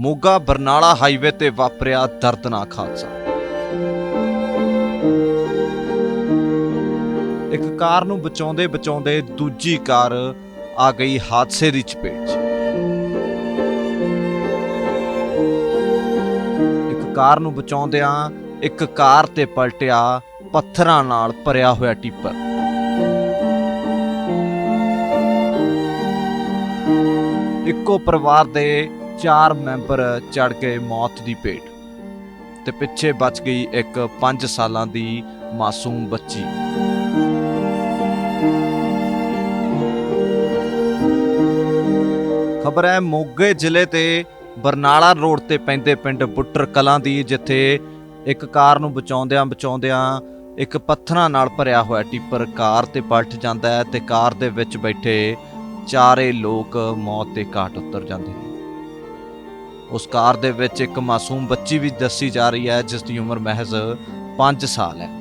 Moga Barnala highway ਤੇ ਵਾਪਰਿਆ ਦਰਦਨਾਕ ਹਾਦਸਾ। ਇੱਕ ਕਾਰ ਨੂੰ ਬਚਾਉਂਦੇ ਬਚਾਉਂਦੇ ਦੂਜੀ ਕਾਰ ਆ ਗਈ ਹਾਦਸੇ ਦੀ ਚਪੇਟ 'ਚ। ਇੱਕ ਕਾਰ ਨੂੰ ਬਚਾਉਂਦਿਆਂ ਇੱਕ ਕਾਰ ਤੇ ਪਲਟਿਆ ਪੱਥਰਾਂ ਨਾਲ ਭਰਿਆ ਹੋਇਆ ਟਿੱਪਰ। ਇੱਕੋ ਪਰਿਵਾਰ ਦੇ ਚਾਰ ਮੈਂਬਰ ਚੜ ਗਏ ਮੌਤ ਦੀ ਭੇਟ ਤੇ ਪਿੱਛੇ ਬਚ ਗਈ ਇੱਕ 5 ਸਾਲਾਂ ਦੀ ਮਾਸੂਮ ਬੱਚੀ। ਖਬਰ ਹੈ, ਮੋਗੇ ਜ਼ਿਲ੍ਹੇ ਤੇ ਬਰਨਾਲਾ ਰੋਡ ਤੇ ਪੈਂਦੇ ਪਿੰਡ ਬੁੱਟਰ ਕਲਾਂ ਦੀ, ਜਿੱਥੇ ਇੱਕ ਕਾਰ ਨੂੰ ਬਚਾਉਂਦਿਆਂ ਬਚਾਉਂਦਿਆਂ ਇੱਕ ਪੱਥਰਾਂ ਨਾਲ ਭਰਿਆ ਹੋਇਆ ਟਿੱਪਰ ਕਾਰ ਤੇ ਪਲਟ ਜਾਂਦਾ ਹੈ ਤੇ ਕਾਰ ਦੇ ਵਿੱਚ ਬੈਠੇ ਚਾਰੇ ਲੋਕ ਮੌਤ ਦੇ ਘਾਟ ਉਤਰ ਜਾਂਦੇ ਨੇ। ਉਸ ਕਾਰ ਦੇ ਵਿੱਚ ਇੱਕ ਮਾਸੂਮ ਬੱਚੀ ਵੀ ਦੱਸੀ ਜਾ ਰਹੀ ਹੈ, ਜਿਸ ਦੀ ਉਮਰ ਮਹਿਜ਼ 5 ਸਾਲ ਹੈ।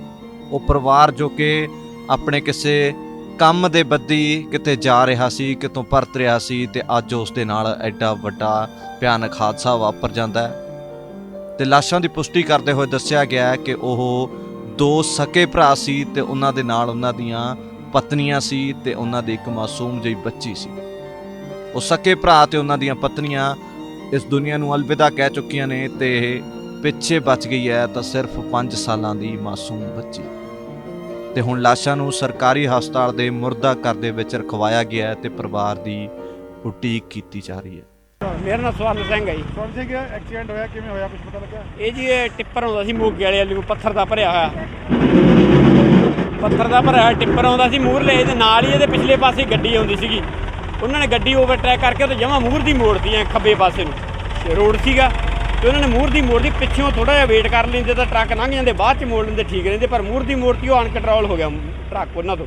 ਉਹ ਪਰਿਵਾਰ ਜੋ ਕਿ ਆਪਣੇ ਕਿਸੇ ਕੰਮ ਦੇ ਬੱਦੀ ਕਿਤੇ ਜਾ ਰਿਹਾ ਸੀ, ਕਿਤੋਂ ਪਰਤ ਰਿਹਾ ਸੀ ਤੇ ਅੱਜ ਉਸ ਦੇ ਨਾਲ ਐਡਾ ਵੱਡਾ ਭਿਆਨਕ ਹਾਦਸਾ ਵਾਪਰ ਜਾਂਦਾ ਹੈ। ਤੇ ਲਾਸ਼ਾਂ ਦੀ ਪੁਸ਼ਟੀ ਕਰਦੇ ਹੋਏ ਦੱਸਿਆ ਗਿਆ ਕਿ ਉਹ ਦੋ ਸਕੇ ਭਰਾ ਸੀ ਤੇ ਉਹਨਾਂ ਦੇ ਨਾਲ ਉਹਨਾਂ ਦੀਆਂ ਪਤਨੀਆਂ ਸੀ ਤੇ ਉਹਨਾਂ ਦੀ ਇੱਕ ਮਾਸੂਮ ਜਿਹੀ ਬੱਚੀ ਸੀ। ਉਹ ਸਕੇ ਭਰਾ ਤੇ ਉਹਨਾਂ ਦੀਆਂ ਪਤਨੀਆਂ ਇਸ ਦੁਨੀਆ ਨੂੰ ਅਲਵਿਦਾ ਕਹਿ ਚੁੱਕੀਆਂ ਨੇ ਤੇ ਪਿੱਛੇ ਬਚ ਗਈ ਹੈ ਤਾਂ ਸਿਰਫ 5 ਸਾਲਾਂ ਦੀ ਮਾਸੂਮ ਬੱਚੀ। ਤੇ ਹੁਣ ਲਾਸ਼ਾਂ ਨੂੰ ਸਰਕਾਰੀ ਹਸਪਤਾਲ ਦੇ ਮੁਰਦਾ ਘਰ ਦੇ ਵਿੱਚ ਰਖਵਾਇਆ ਗਿਆ ਹੈ ਤੇ ਪਰਿਵਾਰ ਦੀ ਉਡੀਕ ਕੀਤੀ ਜਾ ਰਹੀ ਹੈ। ਮੇਰਾ ਨਾਮ ਸਵਰਨ ਸਿੰਘ ਹੈ ਜੀ। ਕੌਣ ਸੀ ਐਕਸੀਡੈਂਟ ਹੋਇਆ ਕਿਵੇਂ ਹੋਇਆ ਕੁਝ ਪਤਾ ਲੱਗਾ ਇਹ ਜੀ ਇਹ ਟਿੱਪਰ ਆਉਂਦਾ ਸੀ ਮੋਗੇ ਵਾਲੇ ਵੱਲੋਂ ਪੱਥਰ ਦਾ ਭਰਿਆ ਹੋਇਆ। ਪੱਥਰ ਦਾ ਭਰਿਆ ਹੋਇਆ ਟਿੱਪਰ ਆਉਂਦਾ ਸੀ ਮੂਹਰਲੇ ਇਹਦੇ ਨਾਲ ਹੀ ਇਹਦੇ ਪਿਛਲੇ ਪਾਸੇ ਗੱਡੀ ਆਉਂਦੀ ਸੀਗੀ। ਉਹਨਾਂ ਨੇ ਗੱਡੀ ਓਵਰਟੇਕ ਕਰਕੇ ਤੇ ਜਮਾ ਮੂਹਰ ਦੀ ਮੋੜਤੀ ਐ ਖੱਬੇ ਪਾਸੇ ਨੂੰ। ਰੋਡ ਸੀਗਾ ਤੇ ਉਹਨਾਂ ਨੇ ਮੂਹਰ ਦੀ ਮੋੜਦੀ ਪਿੱਛੋਂ ਥੋੜਾ ਜਿਹਾ ਵੇਟ ਕਰ ਲੈਂਦੇ ਤਾਂ ਟਰੱਕ ਲੰਘ ਜਾਂਦੇ ਬਾਅਦ ਚ ਮੋੜ ਲੈਂਦੇ ਠੀਕ ਰਹਿੰਦੇ ਪਰ ਮੂਹਰ ਦੀ ਮੋੜਤੀ ਉਹ ਅਨਕੰਟਰੋਲ ਹੋ ਗਿਆ ਟਰੱਕ ਉਹਨਾਂ ਤੋਂ।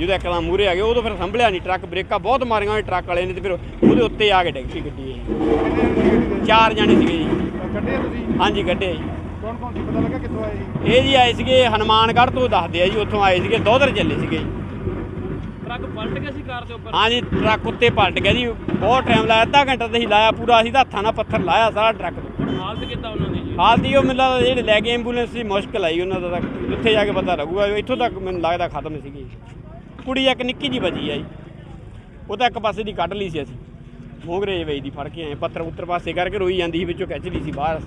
ਜਦੋਂ ਇੱਕਦਮ ਮੂਹਰੇ ਆ ਗਏ ਉਦੋਂ ਫਿਰ ਸੰਭਲਿਆ ਨਹੀਂ ਟਰੱਕ ਬ੍ਰੇਕਾਂ ਬਹੁਤ ਮਾਰੀਆਂ ਹੋਏ ਟਰੱਕ ਵਾਲੇ ਨੇ ਤੇ ਫਿਰ ਉਹਦੇ ਉੱਤੇ ਆ ਕੇ ਡਿੱਗ ਪਈ ਗੱਡੀ ਇਹ। ਚਾਰ ਜਾਣੇ ਸੀਗੇ ਜੀ। ਕੱਢੇ ਤੁਸੀਂ? ਹਾਂਜੀ ਕੱਢੇ ਜੀ। ਕੌਣ ਕੌਣ ਸੀ? ਪਤਾ ਲੱਗਾ ਕਿੱਥੋਂ ਆਏ ਜੀ? ਇਹ ਜੀ ਆਏ ਸੀਗੇ ਹਨੂਮਾਨਗੜ੍ਹ ਤੋਂ ਦੱਸਦੇ ਆ ਜੀ ਉੱਥੋਂ ਆਏ ਸੀਗੇ ਦੋਧਰ ਚੱਲੇ ਸੀਗੇ ਜੀ। ਟਰੱਕ ਪਲਟ ਗਿਆ ਸੀ ਕਾਰ ਦੇ ਉੱਪਰ? ਹਾਂਜੀ ਟਰੱਕ ਉੱਤੇ ਪਲਟ ਗਿਆ ਜੀ। ਬਹੁਤ ਟਾਈਮ ਲਾਇਆ ਅੱਧਾ ਘੰਟਾ ਤੇ ਹੀ ਲਾਇਆ ਪੂਰਾ। ਅਸੀਂ ਤਾਂ ਹੱਥਾਂ ਨਾਲ ਪੱਥਰ ਲਾਇਆ ਸਾਰਾ ਟਰੱਕ ਹਾਲਤ ਕਿੱਦਾਂ ਉਹਨਾਂ ਦੀ ਜੀ? ਹਾਲ ਦੀ ਉਹ ਮੈਨੂੰ ਲੱਗਦਾ ਜਿਹੜੇ ਲੈ ਗਏ ਐਂਬੂਲੈਂਸ ਸੀ ਮੁਸ਼ਕਲ ਆਈ ਉਹਨਾਂ ਦਾ ਤਾਂ ਉੱਥੇ ਜਾ ਕੇ ਪਤਾ ਲੱਗੂਗਾ। ਇੱਥੋਂ ਤੱਕ ਮੈਨੂੰ ਲੱਗਦਾ ਖਤਮ ਸੀਗੀ। ਕੁੜੀ ਇੱਕ ਨਿੱਕੀ ਜੀ ਬਚੀ ਆ ਜੀ। ਉਹ ਤਾਂ ਇੱਕ ਪਾਸੇ ਦੀ ਕੱਢ ਲਈ ਸੀ ਅਸੀਂ। ਮੋਗਰੇ ਵੇਈ ਦੀ ਫੜ ਕੇ ਆਏ। ਪੱਥਰ ਉੱਤਰ ਪਾਸੇ ਕਰਕੇ ਰੋਈ ਜਾਂਦੀ ਸੀ ਵਿੱਚੋਂ ਖਿੱਚ ਲਈ ਸੀ ਬਾਹਰ।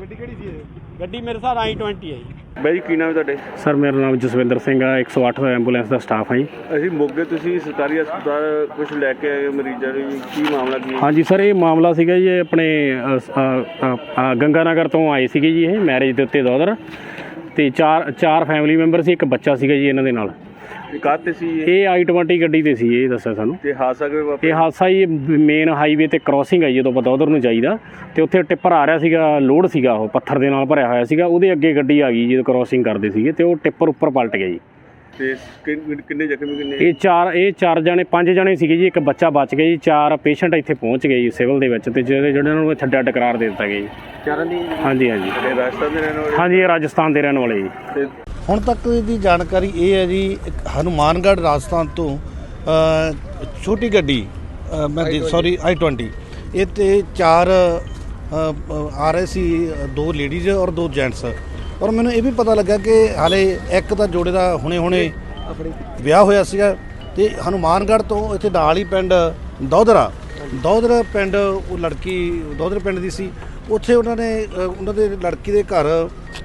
ਗੱਡੀ ਕਿਹੜੀ ਸੀ ਇਹ? ਗੱਡੀ ਮੇਰੇ ਸਾਹ ਆਈ 20 ਹੈ ਜੀ। ਬਾਈ ਜੀ ਕੀ ਨਾਮ ਹੈ ਤੁਹਾਡੇ? ਸਰ ਮੇਰਾ ਨਾਮ ਜਸਵਿੰਦਰ ਸਿੰਘ ਆ 108 ਐਂਬੂਲੈਂਸ ਦਾ ਸਟਾਫ ਹਾਂ ਜੀ। ਅਸੀਂ ਮੋਗੇ ਤੁਸੀਂ ਸਰਕਾਰੀ ਹਸਪਤਾਲ ਕੁਝ ਲੈ ਕੇ ਆਏ ਹੋ ਮਰੀਜ਼ਾਂ ਨੂੰ। ਕੀ ਮਾਮਲਾ ਕੀ ਹੈ? ਹਾਂਜੀ ਸਰ ਇਹ ਮਾਮਲਾ ਸੀਗਾ ਜੀ ਇਹ ਆਪਣੇ ਅ, ਅ, ਅ, ਅ, ਗੰਗਾਨਗਰ ਤੋਂ ਆਏ ਸੀਗੇ ਜੀ ਇਹ ਮੈਰਿਜ ਦੇ ਉੱਤੇ ਦੋਦਰ ਤੇ ਚਾਰ ਚਾਰ ਫੈਮਿਲੀ ਮੈਂਬਰ ਸੀ ਇੱਕ ਬੱਚਾ ਸੀਗਾ ਜੀ ਇਹਨਾਂ ਦੇ ਨਾਲ। ਕਾਹਤੇ ਸੀ ਇਹ? ਇਹ i20 ਗੱਡੀ ਤੇ ਸੀ ਇਹ ਦੱਸਿਆ ਸਾਨੂੰ। ਤੇ ਹਾਦਸਾ ਕਿਵੇਂ ਇਹ ਵਾਪਰਿਆ ਹਾਦਸਾ ਜੀ ਮੇਨ ਹਾਈਵੇ ਤੇ ਕ੍ਰਾਸਿੰਗ ਹੈ ਜਦੋਂ ਆਪਾਂ ਉਧਰ ਨੂੰ ਜਾਈਦਾ। ਤੇ ਉੱਥੇ ਟਿੱਪਰ ਆ ਰਿਹਾ ਸੀਗਾ ਲੋਡ ਸੀਗਾ ਉਹ ਪੱਥਰ ਦੇ ਨਾਲ ਭਰਿਆ ਹੋਇਆ ਸੀਗਾ ਉਹਦੇ ਅੱਗੇ ਗੱਡੀ ਆ ਗਈ ਜਦੋਂ ਕ੍ਰਾਸਿੰਗ ਕਰਦੇ ਸੀਗੇ ਤੇ ਉਹ ਟਿੱਪਰ ਉੱਪਰ ਪਲਟ ਗਿਆ ਜੀ। ਤੇ ਕਿੰਨ- ਕਿੰਨੇ ਜ਼ਖਮੀ ਕਿੰਨੇ? ਇਹ ਚਾਰ ਇਹ ਚਾਰ ਜਣੇ ਪੰਜ ਜਣੇ ਸੀਗੇ ਜੀ ਇੱਕ ਬੱਚਾ ਬਚ ਗਿਆ ਜੀ ਚਾਰ ਪੇਸ਼ੈਂਟ ਇੱਥੇ ਪਹੁੰਚ ਗਏ ਜੀ ਸਿਵਲ ਦੇ ਵਿੱਚ ਤੇ ਜਿਹੜੇ ਜਿਹੜੇ ਨੂੰ ਇੱਥੇ ਡੈਡ ਕਰਾਰ ਦੇ ਦਿੱਤਾ ਗਿਆ ਜੀ। ਚਾਰਾਂ ਦੀ ਹਾਂਜੀ ਹਾਂਜੀ। ਰਾਜਸਥਾਨ ਦੇ ਰਹਿਣ ਵਾਲੇ? ਹਾਂਜੀ ਇਹ ਰਾਜਸਥਾਨ ਦੇ ਰਹਿਣ ਵਾਲੇ ਜੀ। ਤੇ ਹੁਣ ਤੱਕ ਦੀ ਜਾਣਕਾਰੀ ਇਹ ਹੈ ਜੀ ਹਨੂਮਾਨਗੜ੍ਹ ਰਾਜਸਥਾਨ ਤੋਂ ਛੋਟੀ ਗੱਡੀ ਮੈਂ ਸੌਰੀ i20 ਇਹ ਤੇ ਚਾਰ ਆ ਰਹੇ ਸੀ ਦੋ ਲੇਡੀਜ਼ ਔਰ ਦੋ ਜੈਂਟਸ ਔਰ ਮੈਨੂੰ ਇਹ ਵੀ ਪਤਾ ਲੱਗਾ ਕਿ ਹਾਲੇ ਇੱਕ ਤਾਂ ਜੋੜੇ ਦਾ ਹੁਣੇ-ਹੁਣੇ ਵਿਆਹ ਹੋਇਆ ਸੀਗਾ ਤੇ ਹਨੂਮਾਨਗੜ੍ਹ ਤੋਂ ਇੱਥੇ ਨਾਲ ਹੀ ਪਿੰਡ ਦੌਦਰਾ ਦੌਦਰਾ ਪਿੰਡ ਉਹ ਲੜਕੀ ਦੌਦਰ ਪਿੰਡ ਦੀ ਸੀ। ਉੱਥੇ ਉਹਨਾਂ ਨੇ ਉਹਨਾਂ ਦੇ ਲੜਕੀ ਦੇ ਘਰ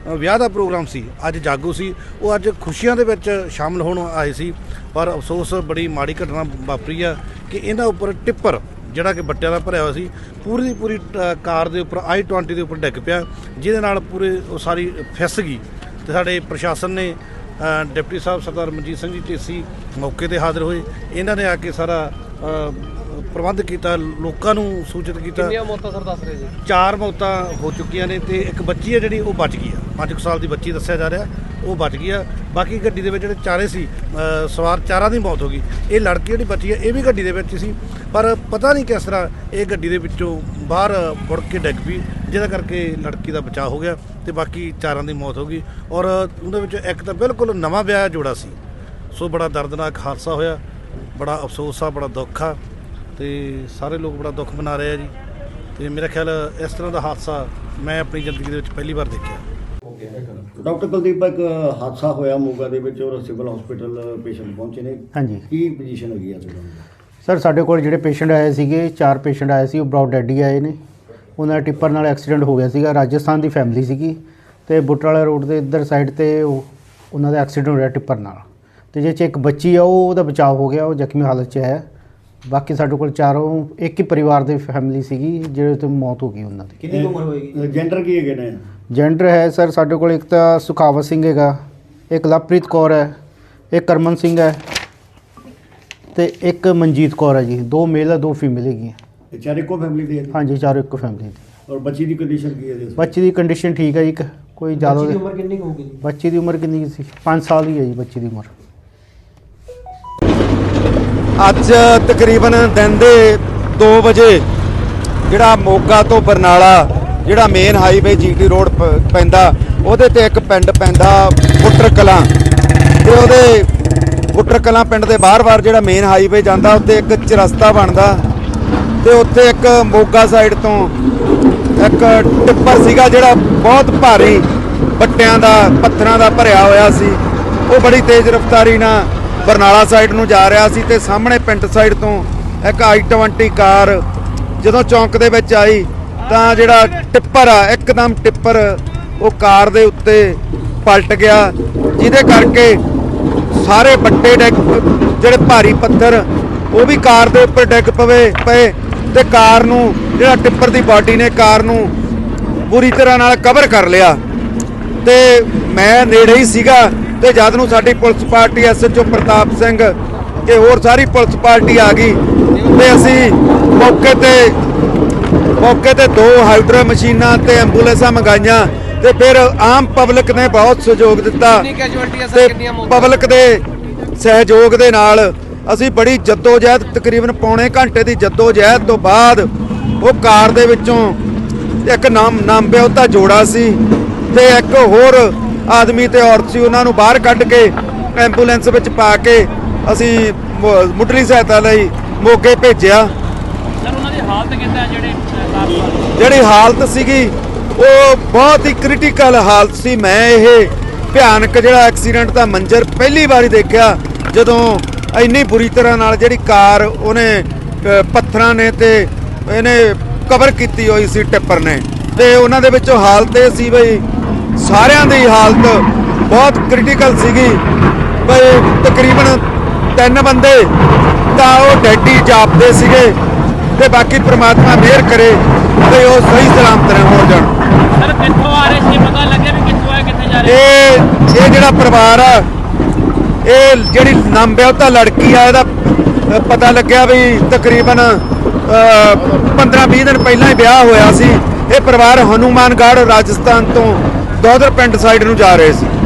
ਵਿਆਹ ਦਾ ਪ੍ਰੋਗਰਾਮ ਸੀ ਅੱਜ ਜਾਗੋ ਸੀ ਉਹ ਅੱਜ ਖੁਸ਼ੀਆਂ ਦੇ ਵਿੱਚ ਸ਼ਾਮਲ ਹੋਣ ਆਏ ਸੀ ਪਰ ਅਫਸੋਸ ਬੜੀ ਮਾੜੀ ਘਟਨਾ ਵਾਪਰੀ ਆ ਕਿ ਇਹਨਾਂ ਉੱਪਰ ਟਿੱਪਰ ਜਿਹੜਾ ਕਿ ਬੱਟਿਆਂ ਦਾ ਭਰਿਆ ਹੋਇਆ ਸੀ ਪੂਰੀ ਦੀ ਪੂਰੀ ਅ, ਕਾਰ ਦੇ ਉੱਪਰ i20 ਦੇ ਉੱਪਰ ਡਿੱਗ ਪਿਆ ਜਿਹਦੇ ਨਾਲ ਪੂਰੇ ਉਹ ਸਾਰੀ ਫਿਸ ਗਈ ਤੇ ਸਾਡੇ ਪ੍ਰਸ਼ਾਸਨ ਨੇ ਡਿਪਟੀ ਸਾਹਿਬ ਸਰਦਾਰ ਮਨਜੀਤ ਸਿੰਘ ਜੀ ਢੇਸੀ ਮੌਕੇ ਤੇ ਹਾਜ਼ਰ ਹੋਏ ਇਹਨਾਂ ਨੇ ਆ ਕੇ ਸਾਰਾ ਪ੍ਰਬੰਧ ਕੀਤਾ ਲੋਕਾਂ ਨੂੰ ਸੂਚਿਤ ਕੀਤਾ। ਕਿੰਨੀਆਂ ਮੌਤਾਂ ਸਰ ਦੱਸ ਰਹੇ ਜੀ? ਚਾਰ ਮੌਤਾਂ ਹੋ ਚੁੱਕੀਆਂ ਨੇ ਤੇ ਇੱਕ ਬੱਚੀ ਹੈ ਜਿਹੜੀ ਉਹ ਬਚ ਗਈ ਆ। 5 ਸਾਲ ਦੀ ਬੱਚੀ ਦੱਸਿਆ ਜਾ ਰਿਹਾ ਉਹ ਬਚ ਗਈ ਆ। ਬਾਕੀ ਗੱਡੀ ਦੇ ਵਿੱਚ ਜਿਹੜੇ ਚਾਰੇ ਸੀ ਸਵਾਰ ਚਾਰਾਂ ਦੀ ਮੌਤ ਹੋ ਗਈ। ਇਹ ਲੜਕੀ ਜਿਹੜੀ ਬਚੀ ਹੈ ਇਹ ਵੀ ਗੱਡੀ ਦੇ ਵਿੱਚ ਸੀ। ਪਰ ਪਤਾ ਨਹੀਂ ਕਿਸ ਤਰ੍ਹਾਂ ਇਹ ਗੱਡੀ ਦੇ ਵਿੱਚੋਂ ਬਾਹਰ ਮੁੜ ਕੇ ਡਿੱਗ ਪਈ ਜਿਹਦਾ ਕਰਕੇ ਲੜਕੀ ਦਾ ਬਚਾਅ ਹੋ ਗਿਆ ਤੇ ਬਾਕੀ ਚਾਰਾਂ ਦੀ ਮੌਤ ਹੋ ਗਈ। ਔਰ ਉਹਦੇ ਵਿੱਚ ਇੱਕ ਤਾਂ ਬਿਲਕੁਲ ਨਵਾਂ ਵਿਆਹ ਜੋੜਾ ਸੀ। ਸੋ ਬੜਾ ਦਰਦਨਾਕ ਹਾਦਸਾ ਹੋਇਆ। ਬੜਾ ਅਫਸੋਸ ਆ ਬੜਾ ਦੁੱਖ ਆ ਤੇ ਸਾਰੇ ਲੋਕ ਬੜਾ ਦੁੱਖ ਮਨਾ ਰਹੇ ਆ ਜੀ। ਤੇ ਮੇਰਾ ਖਿਆਲ ਇਸ ਤਰ੍ਹਾਂ ਦਾ ਹਾਦਸਾ ਮੈਂ ਆਪਣੀ ਜ਼ਿੰਦਗੀ ਦੇ ਵਿੱਚ ਪਹਿਲੀ ਵਾਰ ਦੇਖਿਆ। ਡਾਕਟਰ ਕੁਲਦੀਪ ਇੱਕ ਹਾਦਸਾ ਹੋਇਆ ਮੋਗਾ ਦੇ ਵਿੱਚ ਔਰ ਸਿਵਲ ਹਸਪੀਟਲ ਪੇਸ਼ੈਂਟ ਪਹੁੰਚੇ ਨੇ। ਹਾਂਜੀ। ਕੀ ਪੋਜੀਸ਼ਨ ਹੈਗੀ ਆ ਤੁਹਾਡਾ? ਸਰ ਸਾਡੇ ਕੋਲ ਜਿਹੜੇ ਪੇਸ਼ੈਂਟ ਆਏ ਸੀਗੇ ਚਾਰ ਪੇਸ਼ੈਂਟ ਆਏ ਸੀ ਉਹ ਬਰਾਊਡ ਡੈਡ ਆਏ ਨੇ। ਉਹਨਾਂ ਦਾ ਟਿੱਪਰ ਨਾਲ ਐਕਸੀਡੈਂਟ ਹੋ ਗਿਆ ਸੀਗਾ ਰਾਜਸਥਾਨ ਦੀ ਫੈਮਿਲੀ ਸੀਗੀ। ਤੇ ਬੁੱਟਰਾਲਾ ਰੋਡ ਦੇ ਇੱਧਰ ਸਾਈਡ ਤੇ ਉਹ ਉਹਨਾਂ ਦਾ ਐਕਸੀਡੈਂਟ ਹੋ ਗਿਆ ਟਿੱਪਰ ਨਾਲ। ਤੇ ਜੇ ਚ ਇੱਕ ਬੱਚੀ ਆ ਉਹ ਉਹਦਾ ਬਚਾਅ ਹੋ ਗਿਆ ਉਹ ਜ਼ਖਮੀ ਹਾਲਤ 'ਚ ਹੈ। ਬਾਕੀ ਸਾਡੇ ਕੋਲ ਚਾਰੋਂ ਇੱਕ ਹੀ ਪਰਿਵਾਰ ਦੀ ਫੈਮਿਲੀ ਸੀਗੀ ਜਿਹੜੇ ਤੋਂ ਮੌਤ ਹੋ ਗਈ ਉਹਨਾਂ ਦੀ। ਕਿੰਨੀ ਉਮਰ ਹੋਏਗੀ? ਜੈਂਡਰ ਕੀ ਹੈਗੇ ਨੇ? ਜੈਂਡਰ ਹੈ ਸਰ ਸਾਡੇ ਕੋਲ ਇੱਕ ਤਾਂ ਸੁਖਾਵਤ ਸਿੰਘ ਹੈਗਾ ਇੱਕ ਲਵਪ੍ਰੀਤ ਕੌਰ ਹੈ ਇੱਕ ਕਰਮਨ ਸਿੰਘ ਹੈ ਤੇ ਇੱਕ ਮਨਜੀਤ ਕੌਰ ਹੈ ਜੀ। ਦੋ ਮੇਲ ਹੈ ਦੋ ਫੀਮੇਲ ਹੈਗੀਆਂ। ਇਹ ਚਾਰੇ ਕੋ ਫੈਮਿਲੀ ਦੇ ਹੈ? ਹਾਂਜੀ ਚਾਰੋਂ ਇੱਕੋ ਫੈਮਿਲੀ ਦੀ। ਔਰ ਬੱਚੀ ਦੀ ਕੰਡੀਸ਼ਨ ਕੀ ਹੈ ਜੀ? ਬੱਚੀ ਦੀ ਕੰਡੀਸ਼ਨ ਠੀਕ ਹੈ ਜੀ ਕ- ਕੋਈ ਜ਼ਿਆਦਾ ਬੱਚੀ ਦੀ ਉਮਰ ਕਿੰਨੀ ਹੋਊਗੀ ਜੀ? ਬੱਚੀ ਦੀ ਉਮਰ ਕਿੰਨੀ ਕੁ ਸੀ? 5 ਸਾਲ ਹੀ ਹੈ ਜੀ ਬੱਚੀ ਦੀ ਉਮਰ। ਅੱਜ ਤਕਰੀਬਨ ਦਿਨ ਦੇ 2 ਵਜੇ ਜਿਹੜਾ ਮੋਗਾ ਤੋਂ ਬਰਨਾਲਾ, ਜਿਹੜਾ ਮੇਨ ਹਾਈਵੇ ਜੀਟੀ ਰੋਡ ਪ- ਪੈਂਦਾ, ਉਹਦੇ ਤੇ ਇੱਕ ਪਿੰਡ ਪੈਂਦਾ ਬੁੱਟਰ ਕਲਾਂ ਤੇ ਉਹਦੇ ਬੁੱਟਰ ਕਲਾਂ ਪਿੰਡ ਦੇ ਬਾਹਰ-ਬਾਹਰ ਜਿਹੜਾ ਮੇਨ ਹਾਈਵੇ ਜਾਂਦਾ ਉੱਤੇ ਇੱਕ ਚਰਸਤਾ ਬਣਦਾ ਤੇ ਉੱਥੇ ਇੱਕ ਮੋਗਾ ਸਾਈਡ ਤੋਂ ਇੱਕ ਟਿੱਪਰ ਸੀਗਾ ਜਿਹੜਾ ਬਹੁਤ ਭਾਰੀ ਬੱਟਿਆਂ ਦਾ, ਪੱਥਰਾਂ ਦਾ ਭਰਿਆ ਹੋਇਆ ਸੀ। ਉਹ ਬੜੀ ਤੇਜ਼ ਰਫ਼ਤਾਰੀ ਨਾਲ ਬਰਨਾਲਾ ਸਾਈਡ ਨੂੰ ਜਾ ਰਿਹਾ ਸੀ ਤੇ ਸਾਹਮਣੇ ਪਿੰਡ ਸਾਈਡ ਤੋਂ ਇੱਕ i20 ਕਾਰ ਜਦੋਂ ਚੌਂਕ ਦੇ ਵਿੱਚ ਆਈ ਤਾਂ ਜਿਹੜਾ ਟਿੱਪਰ ਆ, ਇੱਕਦਮ ਟਿੱਪਰ ਉਹ ਕਾਰ ਦੇ ਉੱਤੇ ਪਲਟ ਗਿਆ, ਜਿਹਦੇ ਕਰਕੇ ਸਾਰੇ ਬੱਟੇ ਡਿੱਗ ਜਿਹੜੇ ਭਾਰੀ ਪੱਥਰ, ਉਹ ਵੀ ਕਾਰ ਦੇ ਉੱਪਰ ਡਿੱਗ ਪਵੇ, ਪਏ ਤੇ ਕਾਰ ਨੂੰ, ਜਿਹੜਾ ਟਿੱਪਰ ਦੀ ਬਾਡੀ ਨੇ ਕਾਰ ਨੂੰ ਪੂਰੀ ਤਰ੍ਹਾਂ ਨਾਲ ਕਵਰ ਕਰ ਲਿਆ। ਤੇ ਮੈਂ ਨੇੜੇ ਹੀ ਸੀਗਾ ਤੇ ਜਦ ਨੂੰ ਸਾਡੀ police party SHO Pratap Singh ਤੇ ਹੋਰ ਸਾਰੀ ਪੁਲਿਸ ਪਾਰਟੀ ਆ ਗਈ ਤੇ ਅਸੀਂ ਮੌਕੇ ਤੇ ਮੌਕੇ ਤੇ ਦੋ ਹਾਈਡਰਾ ਮਸ਼ੀਨਾਂ ਤੇ ਐਂਬੂਲੈਂਸਾਂ ਮੰਗਾਈਆਂ ਤੇ ਫਿਰ ਆਮ ਪਬਲਿਕ ਨੇ ਬਹੁਤ ਸਹਿਯੋਗ ਦਿੱਤਾ ਤੇ ਪਬਲਿਕ ਦੇ ਸਹਿਯੋਗ ਦੇ ਨਾਲ ਅਸੀਂ ਬੜੀ ਜਦੋਜਹਿਦ ਤਕਰੀਬਨ ਪੌਣੇ ਘੰਟੇ ਦੀ ਜਦੋਜਹਿਦ ਤੋਂ ਬਾਅਦ ਉਹ ਕਾਰ ਦੇ ਵਿੱਚੋਂ ਇੱਕ ਨਾਮ ਨਾਮ ਵਿਆਹੁਤਾ ਜੋੜਾ ਸੀ ਤੇ ਇੱਕ ਹੋਰ ਆਦਮੀ ਤੇ ਔਰਤ ਸੀ ਉਹਨਾਂ ਨੂੰ ਬਾਹਰ ਕੱਢ ਕੇ ਐਂਬੂਲੈਂਸ ਵਿੱਚ ਪਾ ਕੇ ਅਸੀਂ ਮੁੱਢਲੀ ਸਹਾਇਤਾ ਲਈ ਮੋਗੇ ਭੇਜਿਆ। ਸਰ ਉਹਨਾਂ ਦੀ ਹਾਲਤ ਕਿੱਦਾਂ ਜਿਹੜੇ ਜਿਹੜੀ ਹਾਲਤ ਸੀਗੀ ਉਹ ਬਹੁਤ ਹੀ ਕ੍ਰਿਟੀਕਲ ਹਾਲਤ ਸੀ। ਮੈਂ ਇਹ ਭਿਆਨਕ ਜਿਹੜਾ ਐਕਸੀਡੈਂਟ ਦਾ ਮੰਜ਼ਰ ਪਹਿਲੀ ਵਾਰੀ ਦੇਖਿਆ ਜਦੋਂ ਇੰਨੀ ਬੁਰੀ ਤਰ੍ਹਾਂ ਨਾਲ ਜਿਹੜੀ ਕਾਰ ਉਹਨੇ ਪੱਥਰਾਂ ਨੇ ਤੇ ਇਹਨੇ ਕਵਰ ਕੀਤੀ ਹੋਈ ਸੀ ਟਿੱਪਰ ਨੇ। ਤੇ ਉਹਨਾਂ ਦੇ ਵਿੱਚੋਂ ਹਾਲਤ ਇਹ ਸੀ ਬਈ ਸਾਰਿਆਂ ਦੀ ਹਾਲਤ ਬਹੁਤ ਕ੍ਰਿਟੀਕਲ ਸੀਗੀ। ਬਈ ਤਕਰੀਬਨ ਤਿੰਨ ਬੰਦੇ ਤਾਂ ਉਹ ਡੈਡੀ ਜਾਪਦੇ ਸੀਗੇ ਤੇ ਬਾਕੀ ਪ੍ਰਮਾਤਮਾ ਮਿਹਰ ਕਰੇ ਤੇ ਉਹ ਸਹੀ ਸਲਾਮਤ ਰਹਿ ਹੋ ਜਾਣ। ਸਰ ਕਿੱਥੋਂ ਆ ਰਹੇ ਸੀ? ਪਤਾ ਲੱਗਿਆ ਵੀ ਕਿੱਥੋਂ ਆਏ ਕਿੱਥੇ ਜਾ ਰਹੇ ਇਹ ਇਹ ਜਿਹੜਾ ਪਰਿਵਾਰ ਆ ਇਹ ਜਿਹੜੀ ਨੰਬਿਆਉਤਾ ਲੜਕੀ ਆ ਇਹਦਾ ਪਤਾ ਲੱਗਿਆ ਵੀ ਤਕਰੀਬਨ 15-20 ਦਿਨ ਪਹਿਲਾਂ ਹੀ ਵਿਆਹ ਹੋਇਆ ਸੀ। ਇਹ ਪਰਿਵਾਰ ਹਨੂਮਾਨਗੜ੍ਹ ਰਾਜਸਥਾਨ ਤੋਂ ਦੋਦਰ ਪਿੰਡ ਸਾਈਡ ਨੂੰ ਜਾ ਰਹੇ ਸੀ।